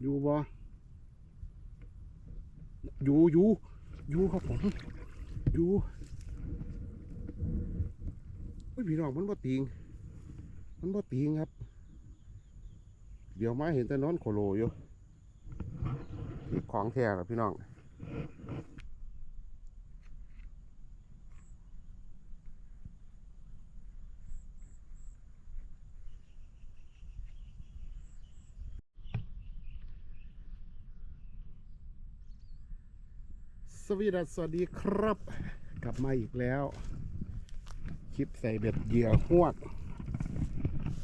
อยู่บ่อยู่อยู่อยู่ครับผมอยู่อุ้ยพี่น้องมันบ่ติง มันบ่ติงครับ เดี๋ยวมาเห็นแต่นอนโคโลอยู่ของแท้ครับพี่น้อง สวีดัสสวัสดีครับ กลับมาอีกแล้ว คลิปใส่เบ็ดเหยื่อหวก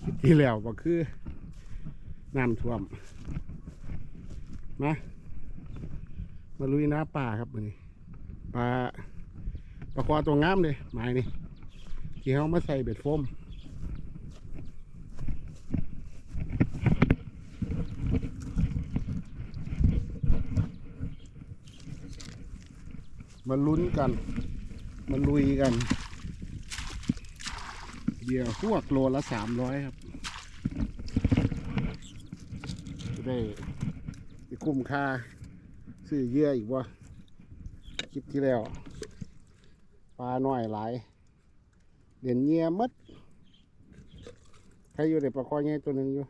คลิปที่แล้วก็คือน้ำท่วมมามาลุยน้าป่าครับนี้ปลาปลาคอตัวงามเลยหมายนี่ที่เขามาใส่เบ็ดโฟม มาลุ้นกัน มาลุยกันเบียร์พวกโลละสามร้อยครับจะได้ไปคุ้มค่า ซื้อเยื่ออีกว่าคลิปที่แล้ว ปลาหน้อยหลายเด่นเงียมัดใครอยู่ในปลาคอยไงตัวหนึ่งอยู่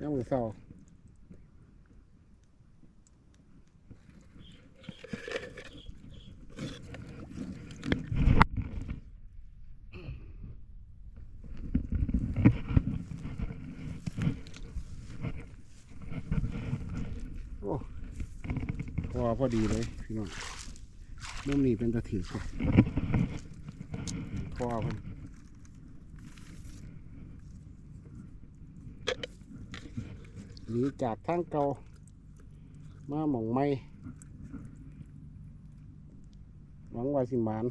ยังมือเศร้า โอ้ พอพอดีเลยพี่น้องมุมนี้เป็นตะถือเลยพอเพิ่นหนีจากทางเก่ามาหม่องไม่หวังว่าสิมาน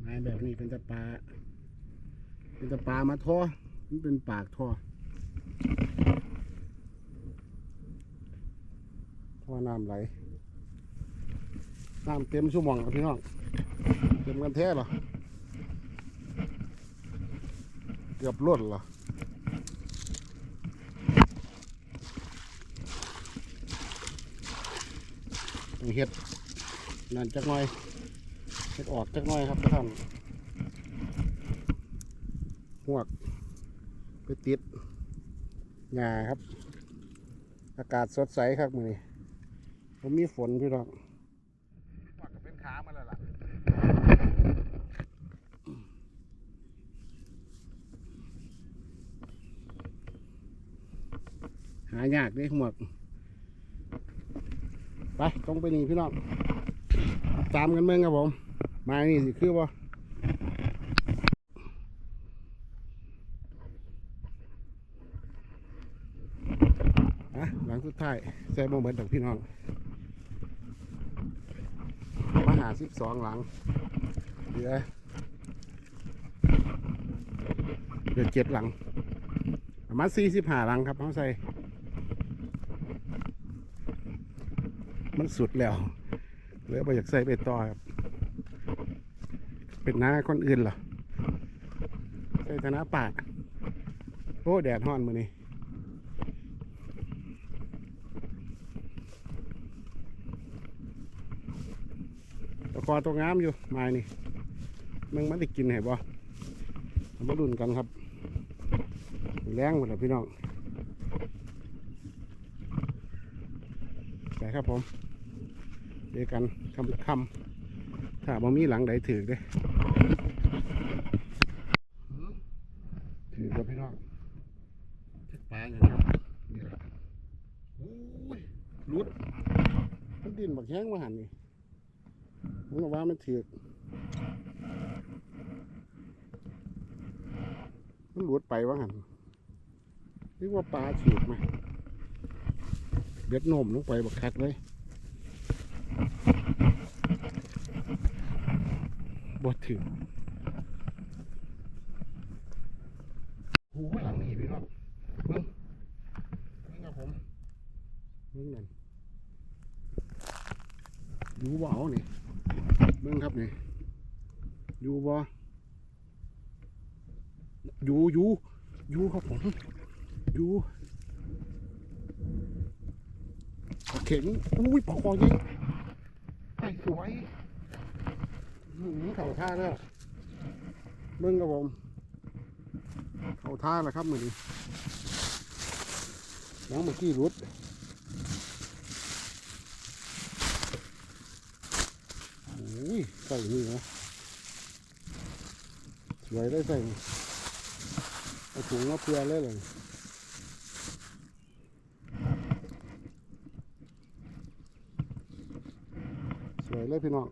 ไม้แบบนี้เป็นตะปลาเป็นตะปลามาท่อมันเป็นปากท่อท่อ น้ำไหล น้ำเต็มชั่วโมงครับพี่น้อง เต็มกันแท้เหรอ เกือบล้นเหรอเฮ็ดนั่นจักหน่อยเฮ็ดออกจักหน่อยครับท่านหวกไปติดหญ้าครับ อากาศสดใสครับมือนี้ ผมมีฝนพี่น้องหวกก็เป็นขามาแล้วล่ะหายากเด้หมวกไปตรงไปนี่พี่น้องตามกันเมืองครับผม มานี่สิคือบ่อะหลังสุดท้ายใส่โมเหมือนของพี่น้องมา หาสิบสองหลังเหลือเหลือเจ็ดหลังประมาณสี่สิบห้าหลังครับเขาใส่ มันสุดแล้วเหลือไปอยากใส่ไปต่อครับ เป็นหน้าคนอื่นเหรอใส่ธนาป่าโอ้แดดฮ้อนมือนี้ ตะก อตัวงามอยู่ไม้นี่มึงมันได้กินเหรบ่เอามาดุนกันครับ แรงหมดแล้วพี่น้องไปครับผมเจอกันคำคำถ้าบ่มีหลังใดถือเด้ถือกับพี่น้องเจ็ดปลาอย่างครับนี่แหละโอ้ยรุดมันดินบักแห้งมาหันนี่ผ มก็ว่ามันถือกมันหลุดไปว่าหันนึกว่าปลาถือกไหมเบ็ดโนมลงไปบักคักเลยบดถือกโอ้โหหลังนี่พี่น้องมึงนี่ครับผมมึงนั่นดูบ่เอานี่เบิ่ง ครับนี่อยู่บ่อยู่อยู่อยู่ครับผมอยู่เข็งอุ้ยปลาคอยิงไอ้สวยหือเข่าท่าแล้วเบิ้งครับผมเข่าท่าแล้วครับมือนี้น้องเมื่อกี้รุดโอ้ยใส่นี่นะสวยได้ใส่เอาถุงมาเพื่อเลยเลยสวยเลยพี่น้อง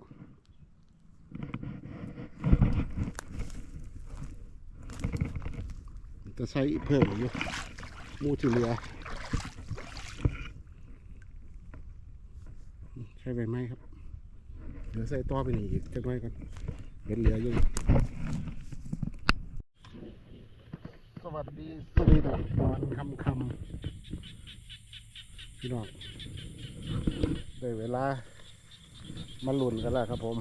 จะใช้เพิ่มอยู่มูที่เหลือใช้ใบไม้ครับ ดี๋ยวใส่ต่อไปนี่อีกจักหน่อยกันเป็นเหลืออยู่สวัสดีสวีดัสตอนคำคำพี่น้องได้เวลา มาหลุนกันแล้วครับผม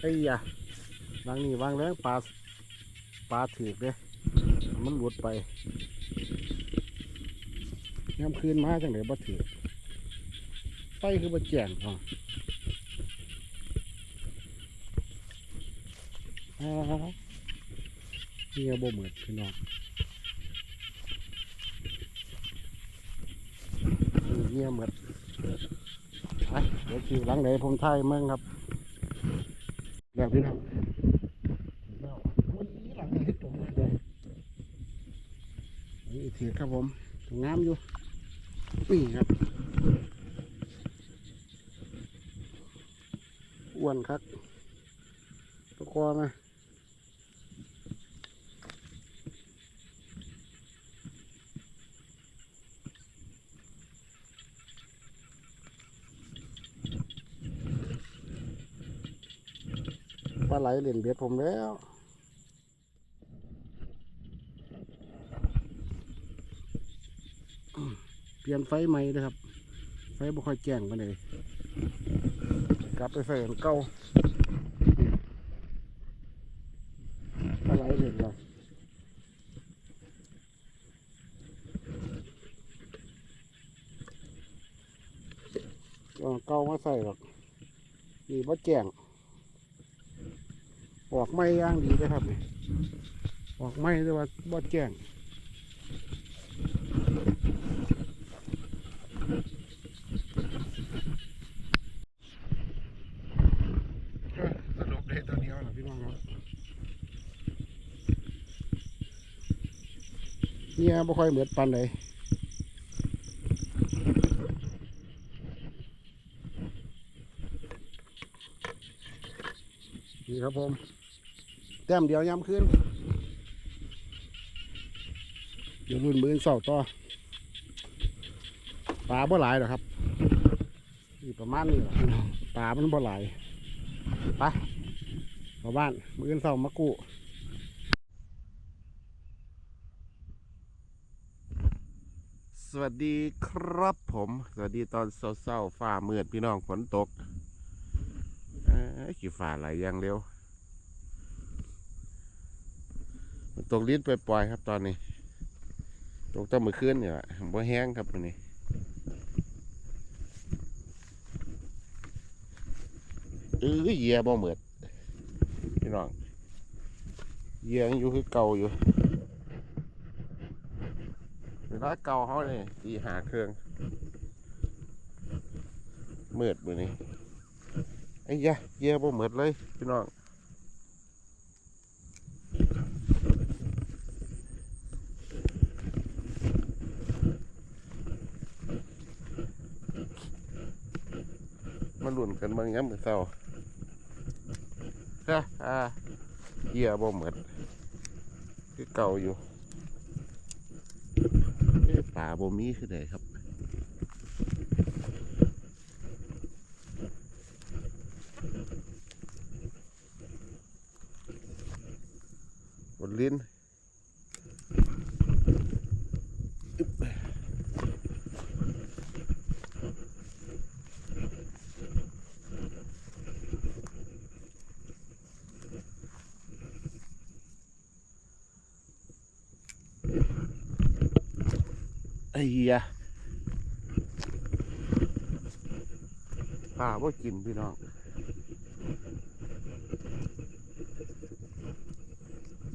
ไอ้ยะวางนี่วางแรงปลาปลาถือกเด้มันหลุดไปย่ำคืนมาจังไหนบ่ถือ ไปคือบ่แจ้งพออ่านี่บ่เหมือนพี่น้องนี่เงียเหมือนไปเดี๋ยวคิวหลังไหนผมไทยเมืองครับแบบพี่น้องแล้ววันนี้หลังไหนตรงเลยนี่ถือครับผมงามอยู่นี่ครับ อ้วนครับตะกอมาปลาไหลเหรียญเบียดผมแล้วเปลี่ยนไฟใหม่เลยครับ ไฟบ่ค่อยแจ้งมาเลย กลับไปใส่ของเก่าอะไรเหรียญเราเอาเก่ามาใส่หรอกนี่บ่แจ้งออกไม่ย่างดีนะครับนี่ออกไม่แต่ว่าบ่แจ้ง สรุปได้ตัวเดียวนะพี่น้องครับ เนี่ยบ่ค่อยเหมือนปันเลยนี่ครับผม แต้มเดียวย้ำขึ้น เดี๋ยวรุ่นมือเสาต่อปลาบ่หลายหรอครับนี่ประมาณนี้แหละพี่น้องปลามันบ่หลายไปเข้าบ้านมืออนเสามากู้ สวัสดีครับผม สวัสดีตอนเศร้าๆฟ้ามืดพี่น้องฝนตกขี่ฝ่าไหลอย่างเร็วมันตกลิ้นปล่อยๆครับตอนนี้ ตกตั้งมือขึ้นเนี่ยบ่แห้งครับวันนี้เออเหยียบ่เหมือดพี่น้องเหยียงอยู่คือเก่าอยู่ เวลาเก่าเขาเนี่ยตีหาเครื่องเมืดมือนี้ไอ้ยะเยี่ยบ่เหมือดเลยพี่น้องมาหลุ่นกันบางย้ำมือเศร้าฮะอ่าเยี่ยบ่เหมือนคือเก่าอยู่ ป่าบ่มีคือไดครับบนลิ้น ฮียป่าว่ากินพี่น้อง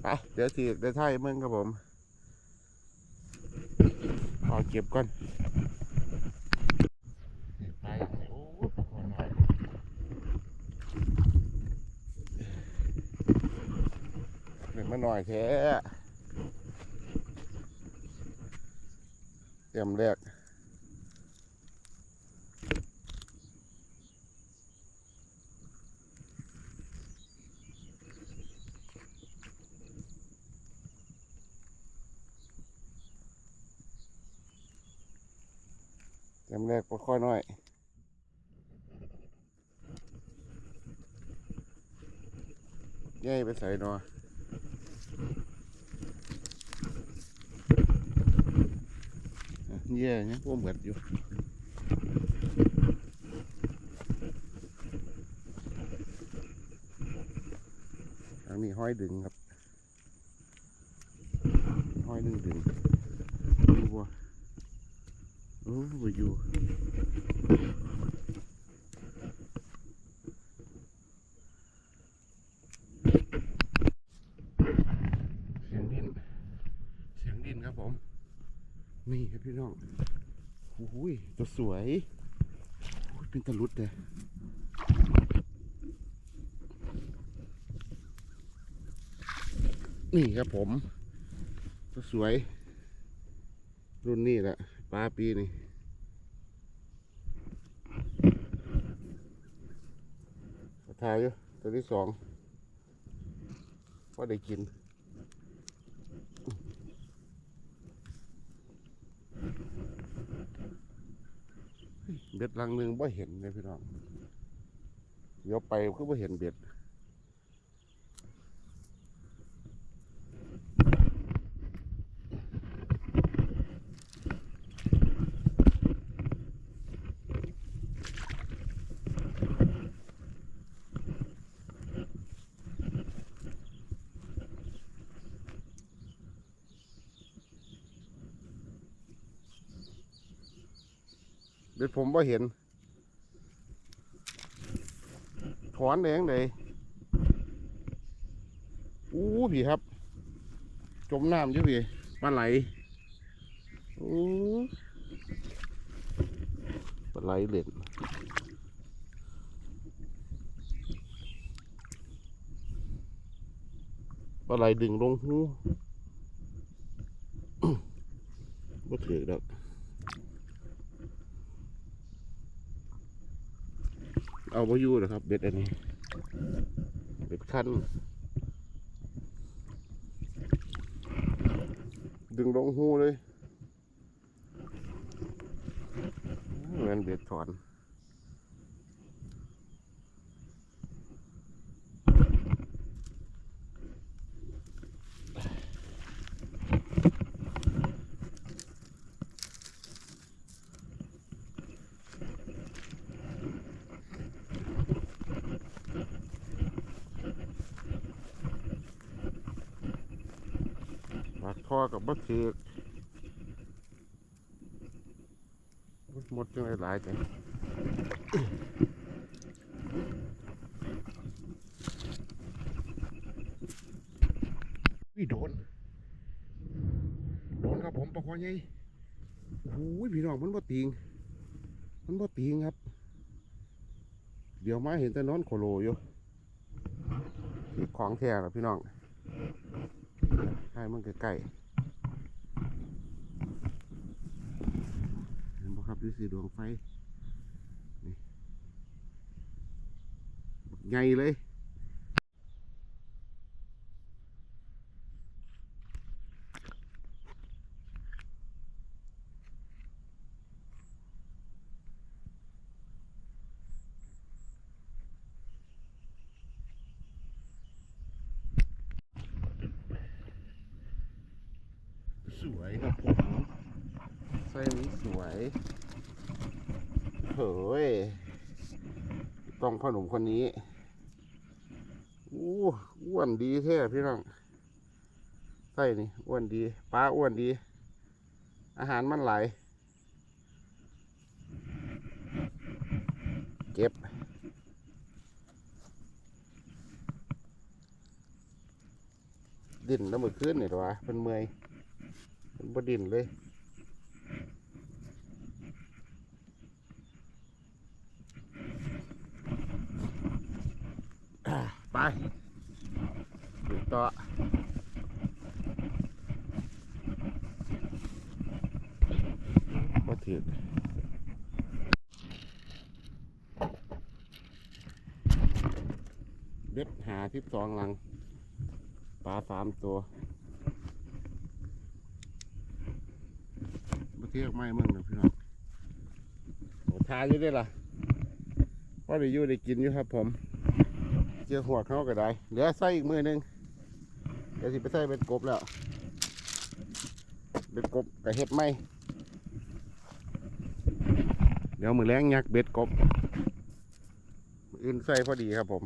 ไปเดี๋ยวทีเดี๋ยวไทยมึงครับผมเอาเก็บก่อนไปโอ้ปลาคอน้อยเด็กมาหน่อยแท้ ตรียมแรกจำแรกค่อยน้อยย่ายไปใส่หนอ เย่เนี่ยพวกเหมือนอยู่ทางนี้ห้อยดึงครับ ห้อยดึงดึงดูบ่โอ้บ่อยู่เสียงดินเสียงดินครับผม นี่ครับพี่น้องโอ้ยตัวสวย เป็นตะลุดเลยนี่ครับผม ตัวสวย รุ่นนี้แหละปลาปีนี่ขอทายอยู่ตัวที่สองว่าได้กิน เบ็ดลังหนึ่งบ่เห็นเลยพี่น้องเดี๋ยวไปคือบ่เห็นเบ็ด เบ็ดผมบ่าเห็น ถอนแดงเลยอู้พี่ครับ จมน้ำอยู่พี่ปลาไหลอู้ปลาไหลเล่นปลาไหลดึงลงหูบ่ถือดอก เอาไปอยู่นะครับ เบ็ดอันนี้ เบ็ดขั้นดึงลงหูเลยเหมือนเบ็ดถอน ปากท่อกับบัถือกหมดจังหลายๆจังวิโดน โดนครับผมปะคอใหญ่โอ้ยพี่น้องมันบ่ติง มันบ่ติงครับ เดี๋ยวมาเห็นแต่นอนโคโลอยู่ของแท้แล้วพี่น้อง ให้มันใกล้ๆเห็นบ่ครับนี่คือดวงไฟนี่ใหญ่เลย วยครับผมไส้นี้สวยเฮ้ยต้องพ่อหนุ่มคนนี้อู้อ้วนดีแท้พี่น้องไส้นี่อ้วนดีปลาอ้วนดี อาหารมันไหลเก็บดิ่นแล้วมือขึ้นนี่หรอวะมันเมื่อยมัน บ่ดิ่นเลยอะไปดูต่อมาถือเบ็ดหาทิพสองหลังปลาสามตัว มาเที่ยวไม่มึงนะพี่น้องทาอยู่ได้ล่ะว่าได้อยู่ได้กินอยู่ครับ ผม เจอหัวเขาก็ได้ เหลือใส่อีกมือหนึงเดี๋ยวสิไปใส่เป็นกบแล้วเบ็ดกบกับเห็ดไหมเดี๋ยวมือแรงยักเบ็ดกบอื่นใส่พอดีครับผม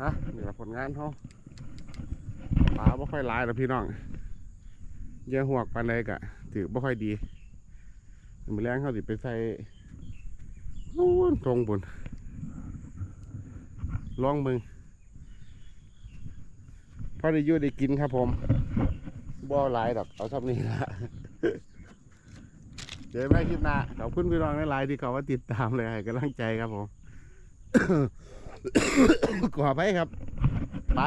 ฮะนี่ละผลงานเขาปลาไม่ค่อยหลายแล้วพี่น้อง ยอะหัวกปานใดกะ ถือไม่ค่อยดีมือแรงเขาสิไปใส่นู่นตรงบนลองมึงพอได้ยู่ได้กินครับผมบ่หลายดอกเอาท่านี้ละเจอแม่คลิปหน้าขอบคุณพี่น้องหลายๆที่เขาว่าติดตามเลยให้กำลังใจครับผมขอไปครับ ไป